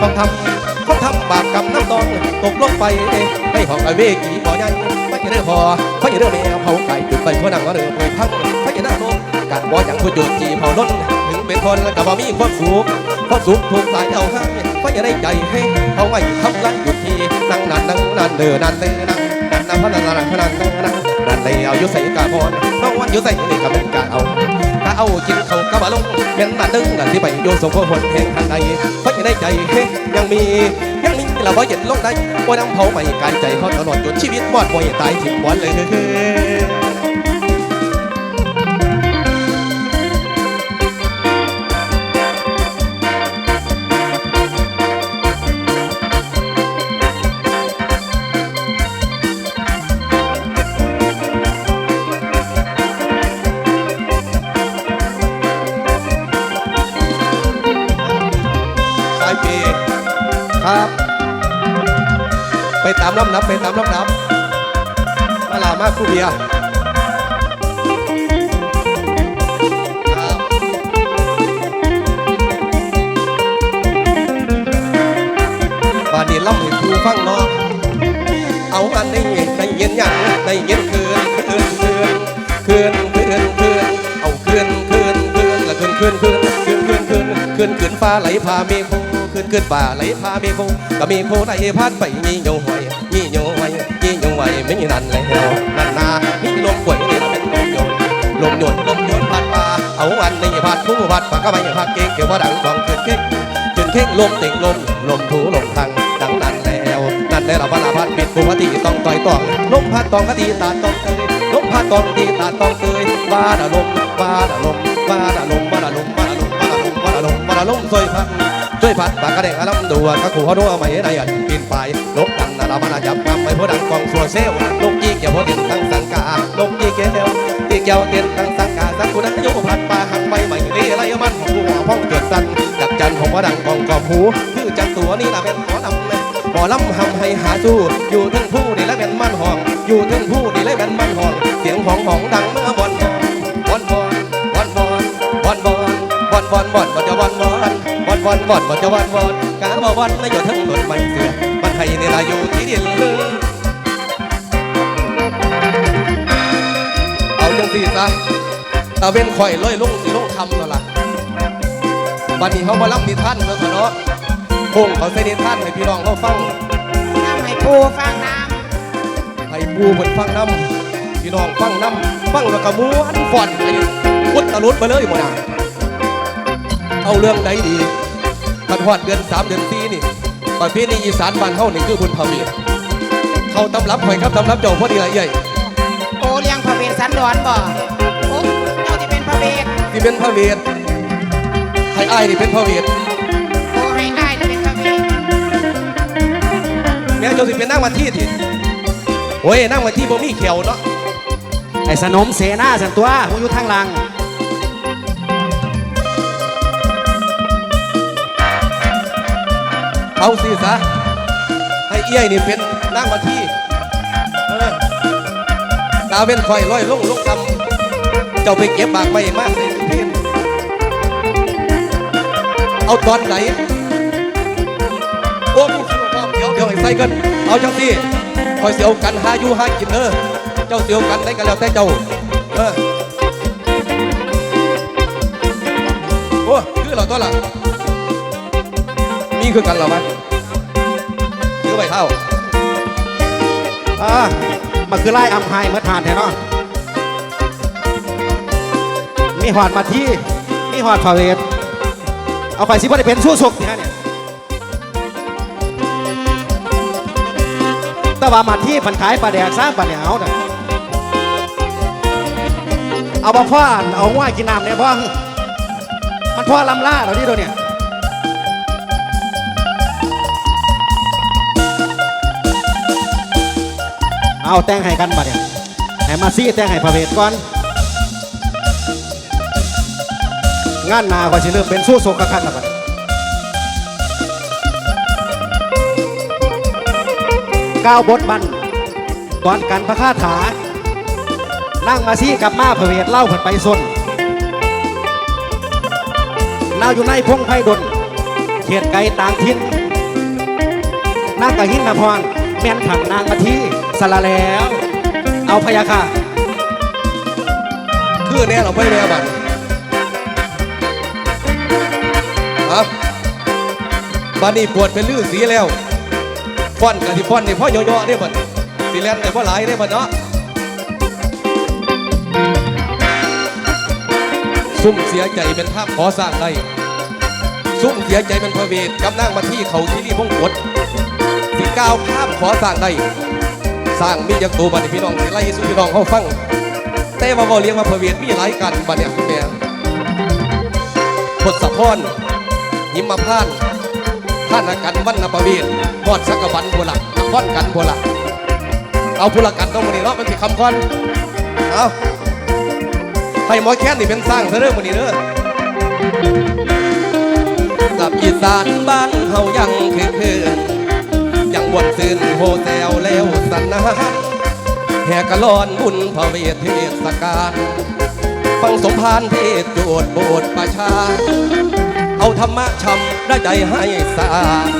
ของทำของทำบาปกรรมน้ำนองตกลงไปให้หองไอเวกีบ่อยังไม่จะเรื่องพอไม่จะเรื่องแมวเผาไก่จุดไปเพื่อนั่งก็เรือเผยพังไม่จะนั่งลงกะบ่อย่างผู้จุดจีเผาล้นถึงเป็นคนก็บ่มีความสุขความสุขถูกสายเอาให้ไม่จะได้ใจให้เอาไว้ทำไรหยุดทีนั่งนานนั่งนานเดินนานเดินนั่งนานนานพนันนานนั่นนานนานนานเลยเอาอยู่ใส่กาพรน้องวันอยู่ใส่นี่ก็เป็นกาเอา เอาจิตเขากระบาลงเป็นมาดึงกันที่ไปโยสมควรแห่งทางใดเพราะยังได้ใจเฮ้ยังมียังมีเราบ่เย็นลงได้บ่น้ำเผาไม่กายใจเขาตลอดจนชีวิตมอดบ่อยตายทิ้งวันเลย ครับ ไปตามลำนับไปตามลำนับมาลามากคู่เบียร์ครับาดนี้ล่ำให้ครูฟังเนาะเอาอันนี้ได้เย็นยังได้เย็นคืนคืนคืนคืนคืนคืนเอาคืนคืนคืนละคืนคืนคืนคืนคืนคืนคืนคืนฟ้าไหลพาเมฆ ขึ้นขึ้นป่าไหลพาเมโคก็มีโคได้พัดไปมีโยหอยมีโยหอยมีโยหอยไม่นั่นแล้วนั่นนามีลมป่วยเป็นลมโยนลมโยนลมโยนพัดมาเอาวันนี้พัดผู้พัดปากก็ไม่พัดเก่งเกี่ยวว่าดังสองเกิดเก่งจนเข่งลมติ่งลมลมถูลมทางดังนั้นแล้วนั่นแล้ววันพัดปิดภูมิที่ต้องต่อยตองลมพัดตองกะตีตาตองเตยลมพัดตองตีตาตองเตยว่าดลมว่าดลมว่าดลมว่าดลมว่าดลมว่าดลมว่าดลมซอยพัด ช่วยพัดปากกระเด้งอารมณ์ดัวกระขู่เขาดัวไม่ได้อันปีนไปลบดังนารามานาจับกำไปพดังกองสัวเซลลกยี่เกี่ยวพอดินตั้งสังกาลกยี่เกี่ยวตีเกี่ยวเตียนตั้งสังกาสักคุณนั้นโยพัดปลาหักไปใหม่เลี้ยไรมันของหัวพ้องเกิดสันจักจันของพระดังกองกอบหูคือจักตัวนี่ละเป็นหมอลำเลยหมอลำหำให้หาสู้อยู่ถึงผู้นี่และเป็นมันห้อง อยู่ถึงผู้นี่และเป็นมันห้อง เสียงของของดังเมื่อบอนบอนบอนบอนบอนบอนบอนบอนบอนบอนบอนจะบอนบอน บอนบอนบอนบอนจะบอนบอนกาบอบอนและอยู่ทั้งหมดไม่เสือมันให้นี่ละอยู่ที่ดินเลยเอาจังสีซะตาเป็นข่อยลอยลงสีลงคำนั่นล่ะบัดนี้เขามารับนิทานแล้วเนาะพงเขาใส่นิทานให้พี่น้องเขาฟังน้ำให้ปูฟังน้ำให้ปูเพิ่นฟังน้ำพี่น้องฟังน้ำฟังแล้วก็ม้วนฟอนไปพุทธรุดไปเลยหมดอะเอาเรื่องใดดี ขันหอดเดือนสามเดือนสี่นี่ประเพณีอีสานบ้านเฮานี่คือบุญพระเวทเขาตำรับข่อยครับตำรับเจ้าพอดีละเอ้ยำโอเลี้ยงพระเวสสันดรบ่โอ้เจ้าที่เป็นพระเวทที่เป็นพระเวทให้อ้ายนี่เป็นพระเวทโอ้ให้อ้ายนี่เป็นพระเวทแม่เจ้าสิเป็นนั่งมาที่ที่โอ้ยนั่งมาที่บ่มีเขียวเนาะไอ้สนมเสนาสันตัวหูอยู่ทางหลัง เอาสิซะให้เอี้ยนี่เป็นนั่งมาที่เออดาวเป็นคอยร้อยลงลงตำเจ้าไปเก็บบากไปมากเลยพี่เอาตอนไหนโอ้มีสิความเดี๋ยวเดี๋ยวให้ใส่กันเอาเจ้าสิคอยเสียวกันหาอยู่หากินเออเจ้าเสียวกันได้กันแล้วแต่เจ้าเออโอ้คือเราตัวละมีคือกันเหรอมั ไปเท่าอ่ามันคือไล่อำไฮเมื่อทานแท้เนาะมีหอดมาที่มีหอดพาเวทเอาไปสิบ่ได้เป็นสู้สุกนี่ฮะเนี่ยแต่ว่ามาที่ผันขายปลาแดกซ้ำปลาเหนียวน่ะเอาบ่พ่อเอาง่ายกินน้ำเนี่ยพ่อมันพ่อลำล่าเราที่ตัวเนี่ย เอาแต่งให้กันบัดเนี่ยให้มาซี่แต่งให้พระเวทก่อน งานนาก็สิเริ่มเป็นสู้โศกคักๆแล้วบัดก้าวบทบันตอนกันพระคาถา นั่งมาซี่กับมาพระเวทเล่าผันไปซนเล่าอยู่ในพงไพดลเขียดไก่ต่างทินนางกะหินนพร แม่นขังนางมาที่สละแล้ว เอาพยาค่ะคือแน่เราไม่แน่บัดครับบัดนี้ปวดเป็นลื่อสีแล้วฟ้อนกันที่ฟ้อนนี่พ่อย่อๆเนี่ยบัดสีแลนแต่พ่อหลายเนี่ยบัดเนาะซุ่มเสียใจเป็นภาพขอสร้างได้ซุ่มเสียใจเป็นพระเวทกับนางมาที่เขาที่นี่พงกด ก้าวข้ามขอสร้างได้สร้างมีจากตัวบัดนี้พี่น้องสิไล่สู่พี่น้องเขาฟัง แต่ว่าบ่เลี้ยงมาพระเวทมีหลายกันบัดเนี่ยคุณแม่ทศพรหิมพานท่านกันวันนประเวทมอดสักกะบันโบลักนครกันโบลักเอาพุละกันต้องมานี่เนาะมันสิคำก่อนเอาให้หมอแค้นนี่เป็นสร้างเธอเรื่องมันนี้เด้อกับอีสานบ้านเฮายังคือ โฮแซวแล้วสนาแห่กะลอนบุญพระเวทเทศกาลฟังสมภารเทศโจทย์โบสถ์ประชา เอาธรรมะชำได้ใจให้สะอาด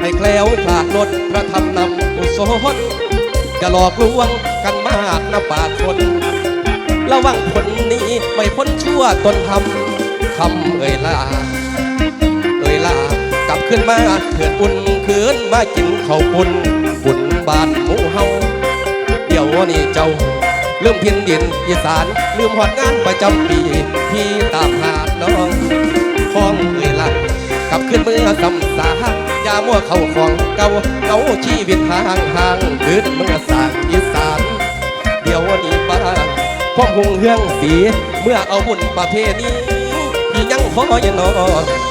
ให้แคล้วคลาดลดพระธรรมนำกุศลจะหลอกลวงกันมากนะปาดคนระวังผลนี้ไม่พ้นชั่วตนทำคำเอ่ยลาเอ่ยลากลับ ขึ้นมาเถิดอุ่นคืนมากินข้าวปุ้นบุญบานหมูเฮาเดี๋ยวนี้เจ้าลืมพินดินอีสานลืมหอดงานประจำปีพี่ตามหาดน้องพ้องเอ่ยละกลับขึ้นเมื่อสำสายามัวเข้าของเก่าเก่าชีวิตห่างห่างคืนเมื่อสางอีสาน เดี๋ยวนี้บ้านพ่อหงเฮืองสีเมื่อเอาบุญประเพณีที่ยังขออย่นอ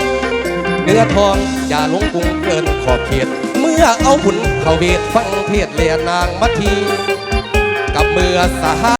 เนื้อทองอย่าลงกรุงเกินขอบเขต เมื่อเอาผุนเข้าเวทฟังเทศเลียนางมัทีกับเมื่อสห